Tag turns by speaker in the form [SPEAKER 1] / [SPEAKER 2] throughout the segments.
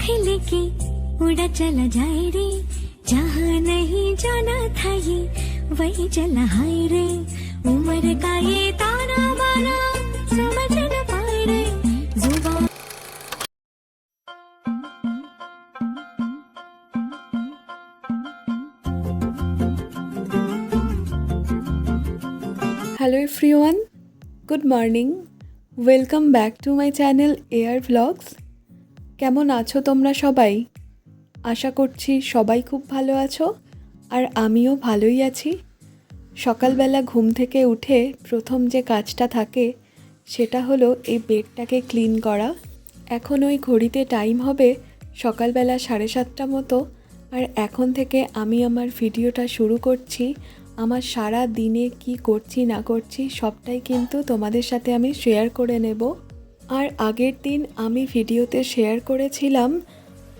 [SPEAKER 1] तो पंख लेके उड़ा चला जाए रे जहाँ नहीं जाना था ये वही चला हाय रे उम्र का ये ताना बाना समझ न पाए रे जुबा
[SPEAKER 2] hello everyone good morning welcome back to my channel air vlogs কেমন আছো তোমরা সবাই? আশা করছি সবাই খুব ভালো আছো আর আমিও ভালোই আছি। সকালবেলা ঘুম থেকে উঠে প্রথম যে কাজটা থাকে, সেটা হলো এই বেডটাকে ক্লিন করা। এখন ওই ঘড়িতে টাইম হবে সকালবেলা সাড়ে সাতটা মতো আর এখন থেকে আমি আমার ভিডিওটা শুরু করছি। আমার সারা দিনে কি করছি না করছি সবটাই কিন্তু তোমাদের সাথে আমি শেয়ার করে নেব। আর আগের দিন আমি ভিডিওতে শেয়ার করেছিলাম,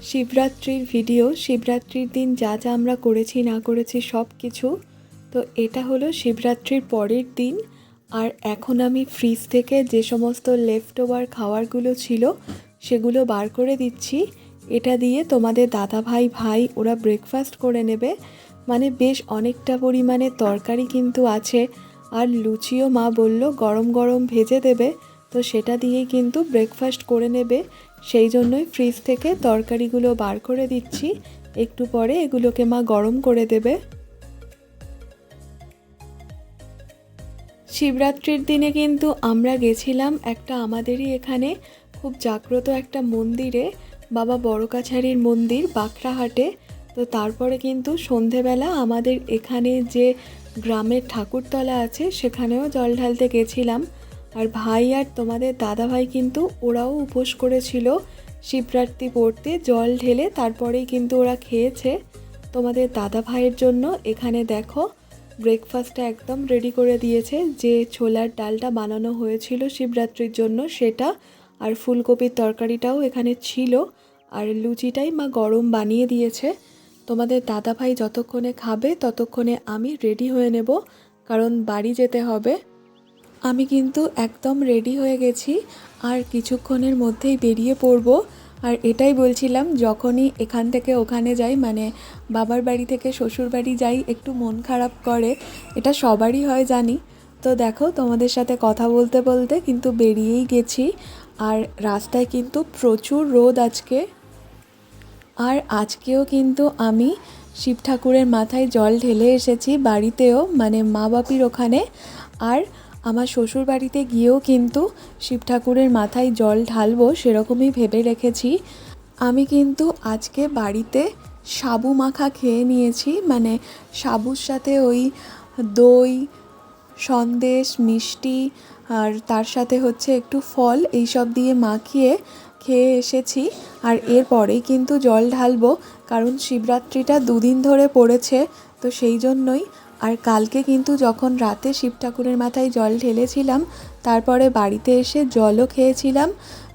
[SPEAKER 2] শিবরাত্রির ভিডিও। শিবরাত্রির দিন যা যা আমরা করেছি, না করেছি, সব কিছু। তো এটা হলো শিবরাত্রির পরের দিন। আর এখন আমি ফ্রিজ থেকে যে সমস্ত লেফট ওভার খাবারগুলো ছিল, সেগুলো বার করে দিচ্ছি। এটা দিয়ে তোমাদের দাদা ভাই ভাই, ওরা ব্রেকফাস্ট করে নেবে। মানে বেশ অনেকটা পরিমাণে তরকারি কিন্তু আছে। আর লুচিও মা বলল, গরম গরম ভেজে দেবে। তো সেটা দিয়েই কিন্তু ব্রেকফাস্ট করে নেবে। সেই জন্যই ফ্রিজ থেকে তরকারিগুলো বার করে দিচ্ছি। একটু পরে এগুলোকে মা গরম করে দেবে। শিবরাত্রির দিনে কিন্তু আমরা গেছিলাম একটা আমাদেরই এখানে খুব জাগ্রত একটা মন্দিরে, বাবা বড় বড়কাছারির মন্দির বাঁকড়াহাটে। তো তারপরে কিন্তু সন্ধেবেলা আমাদের এখানে যে গ্রামের ঠাকুরতলা আছে, সেখানেও জল ঢালতে গেছিলাম। আর ভাই আর তোমাদের দাদা ভাই কিন্তু ওরাও উপোস করেছিল শিবরাত্রি পড়তে, জল ঢেলে তারপরেই কিন্তু ওরা খেয়েছে। তোমাদের দাদা ভাইয়ের জন্য এখানে দেখো ব্রেকফাস্টটা একদম রেডি করে দিয়েছে। যে ছোলার ডালটা বানানো হয়েছিল শিবরাত্রির জন্য সেটা, আর ফুলকপির তরকারিটাও এখানে ছিল। আর লুচিটাই মা গরম বানিয়ে দিয়েছে। তোমাদের দাদা ভাই যতক্ষণে খাবে ততক্ষণে আমি রেডি হয়ে নেব, কারণ বাড়ি যেতে হবে। আমি কিন্তু একদম রেডি হয়ে গেছি আর কিছুক্ষণের মধ্যেই বেরিয়ে পড়ব। আর এটাই বলছিলাম, যখনই এখান থেকে ওখানে যাই মানে বাবার বাড়ি থেকে শ্বশুর বাড়ি যাই, একটু মন খারাপ করে, এটা সবারই হয় জানি। তো দেখো, তোমাদের সাথে কথা বলতে বলতে কিন্তু বেরিয়েই গেছি। আর রাস্তায় কিন্তু প্রচুর রোদ আজকে। আর আজকেও কিন্তু আমি শিব ঠাকুরের মাথায় জল ঢেলে এসেছি বাড়িতেও মানে মা বাপির ওখানে। আর আমার শ্বশুর বাড়িতে গিয়েও কিন্তু শিব ঠাকুরের মাথায় জল ঢালবো সেরকমই ভেবে রেখেছি। আমি কিন্তু আজকে বাড়িতে সাবু মাখা খেয়ে নিয়েছি মানে সাবুর সাথে ওই দই, সন্দেশ, মিষ্টি আর তার সাথে হচ্ছে একটু ফল এইসব দিয়ে মাখিয়ে খেয়ে এসেছি। আর এরপরেই কিন্তু জল ঢালবো, কারণ শিবরাত্রিটা দুদিন ধরে পড়েছে, তো সেই জন্যই আর কালকে কিন্তু যখন রাতে শিব ঠাকুরের মাথায় জল ঢেলেছিলাম, তারপরে বাড়িতে এসে জলও খেয়েছিলাম,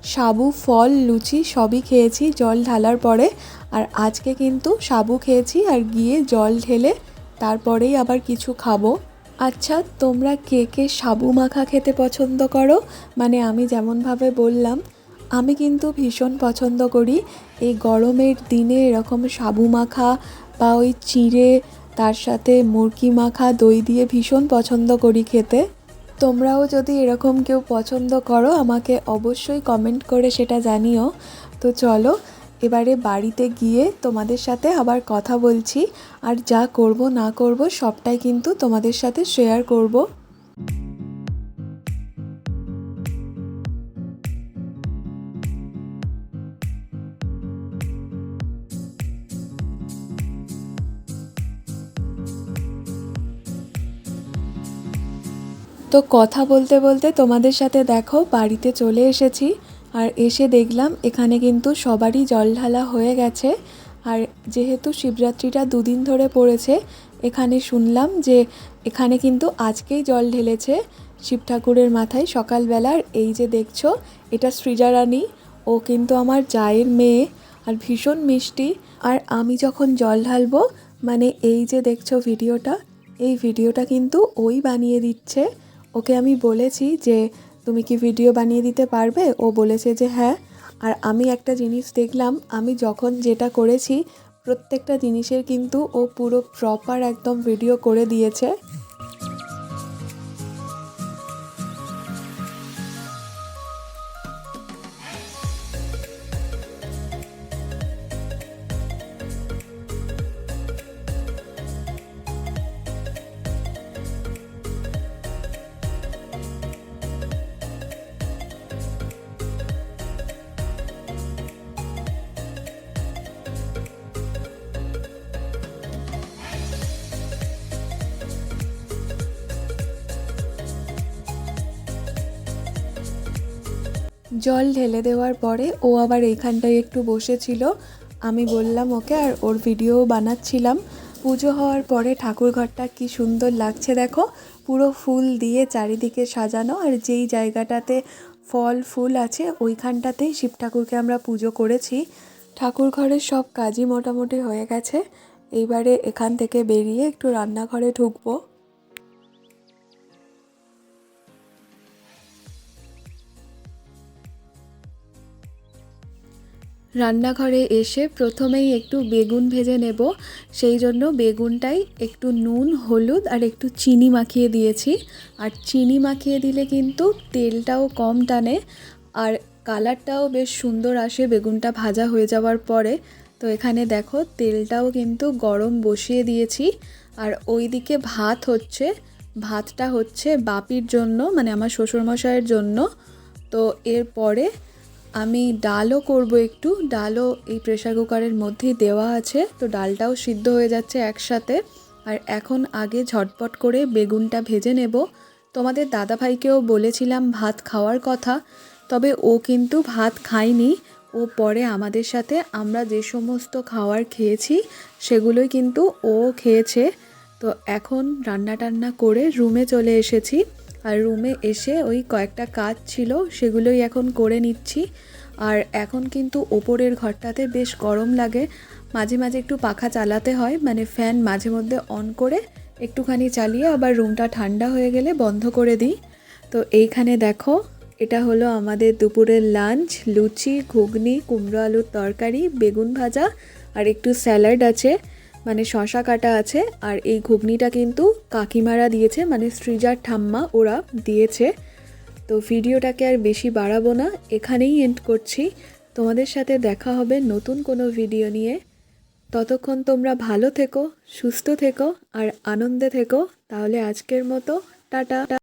[SPEAKER 2] সাবু, ফল, লুচি সবই খেয়েছি জল ঢালার পরে। আর আজকে কিন্তু সাবু খেয়েছি আর গিয়ে জল ঢেলে তারপরেই আবার কিছু খাব। আচ্ছা তোমরা কে কে সাবু মাখা খেতে পছন্দ করো? মানে আমি যেমনভাবে বললাম, আমি কিন্তু ভীষণ পছন্দ করি। এই গরমের দিনে এরকম সাবু মাখা বা ওই চিড়ে তার সাথে মুরগি মাখা দই দিয়ে ভীষণ পছন্দ করি খেতে। তোমরাও যদি এরকম কেউ পছন্দ করো, আমাকে অবশ্যই কমেন্ট করে সেটা জানিও। তো চলো, এবারে বাড়িতে গিয়ে তোমাদের সাথে আবার কথা বলছি। আর যা করব না করব সবটাই কিন্তু তোমাদের সাথে শেয়ার করব। তো কথা বলতে বলতে তোমাদের সাথে দেখো বাড়িতে চলে এসেছি। আর এসে দেখলাম এখানে কিন্তু সবারই জল ঢালা হয়ে গেছে। আর যেহেতু শিবরাত্রিটা দুদিন ধরে পড়েছে, এখানে শুনলাম যে এখানে কিন্তু আজকেই জল ঢেলেছে। শিব ঠাকুরের মাথায় সকালবেলার এই যে দেখছ, এটা সৃজা রানী ও কিন্তু আমার জায়ের মেয়ে আর ভীষণ মিষ্টি। আর আমি যখন জল ঢালবো মানে এই যে দেখছ ভিডিওটা, এই ভিডিওটা কিন্তু ওই বানিয়ে দিচ্ছে। ওকে আমি বলেছি যে, তুমি কি ভিডিও বানিয়ে দিতে পারবে? ও বলেছে যে হ্যাঁ। আর আমি একটা জিনিস দেখলাম, আমি যখন যেটা করেছি, প্রত্যেকটা জিনিসের কিন্তু ও পুরো প্রপার একদম ভিডিও করে দিয়েছে। জল ঢেলে দেওয়ার পরে ও আবার এইখানটায় একটু বসেছিল। আমি বললাম, ওকে, আর ওর ভিডিও বানাচ্ছিলাম। পুজো হওয়ার পরে ঠাকুর ঘরটা কি সুন্দর লাগছে দেখো। পুরো ফুল দিয়ে চারিদিকে সাজানো আর যেই জায়গাটাতে ফল, ফুল আছে, ওইখানটাতেই শিব ঠাকুরকে আমরা পুজো করেছি। ঠাকুর ঘরের সব কাজই মোটামুটি হয়ে গেছে। এইবারে এখান থেকে বেরিয়ে একটু রান্নাঘরে ঢুকবো। রান্নাঘরে এসে প্রথমেই একটু বেগুন ভেজে নেব। সেই জন্য বেগুনটাই একটু নুন, হলুদ আর একটু চিনি মাখিয়ে দিয়েছি। আর চিনি মাখিয়ে দিলে কিন্তু তেলটাও কম টানে আর কালারটাও বেশ সুন্দর আসে বেগুনটা ভাজা হয়ে যাওয়ার পরে। তো এখানে দেখো তেলটাও কিন্তু গরম বসিয়ে দিয়েছি। আর ওইদিকে ভাত হচ্ছে, ভাতটা হচ্ছে বাপির জন্য মানে আমার শ্বশুরমশাইয়ের জন্য। তো এরপরে আমি ডালও করব একটু। ডালও এই প্রেশার কুকারের মধ্যেই দেওয়া আছে। তো ডালটাও সিদ্ধ হয়ে যাচ্ছে একসাথে। আর এখন আগে ঝটপট করে বেগুনটা ভেজে নেব। তোমাদের দাদাভাইকেও বলেছিলাম ভাত খাওয়ার কথা। তবে ও কিন্তু ভাত খায়নি। ও পরে আমাদের সাথে আমরা যে সমস্ত খাওয়ার খেয়েছি, সেগুলোই কিন্তু ও খেয়েছে। তো এখন রান্না টান্না করে রুমে চলে এসেছি। আর রুমে এসে ওই কয়েকটা কাজ ছিল, সেগুলোই এখন করে নিচ্ছি। আর এখন কিন্তু ওপরের ঘরটাতে বেশ গরম লাগে। মাঝে মাঝে একটু পাখা চালাতে হয় মানে ফ্যান মাঝে মধ্যে অন করে একটুখানি চালিয়ে আবার রুমটা ঠান্ডা হয়ে গেলে বন্ধ করে দিই। তো এইখানে দেখো, এটা হলো আমাদের দুপুরের লাঞ্চ লুচি, ঘুগনি, কুমড়ো আলুর তরকারি, বেগুন ভাজা আর একটু স্যালাড আছে। মানে শশা কাটা আছে আর এই ঘুগনিটা কিন্তু কাকিমারা দিয়েছে মানে সৃজার ঠাম্মা ওরা দিয়েছে। তো ভিডিওটাকে আর বেশি বাড়াবো না, এখানেই এন্ড করছি। তোমাদের সাথে দেখা হবে নতুন কোনো ভিডিও নিয়ে। ততক্ষণ তোমরা ভালো থেকো, সুস্থ থেকো আর আনন্দে থেকো। তাহলে আজকের মতো, টাটা।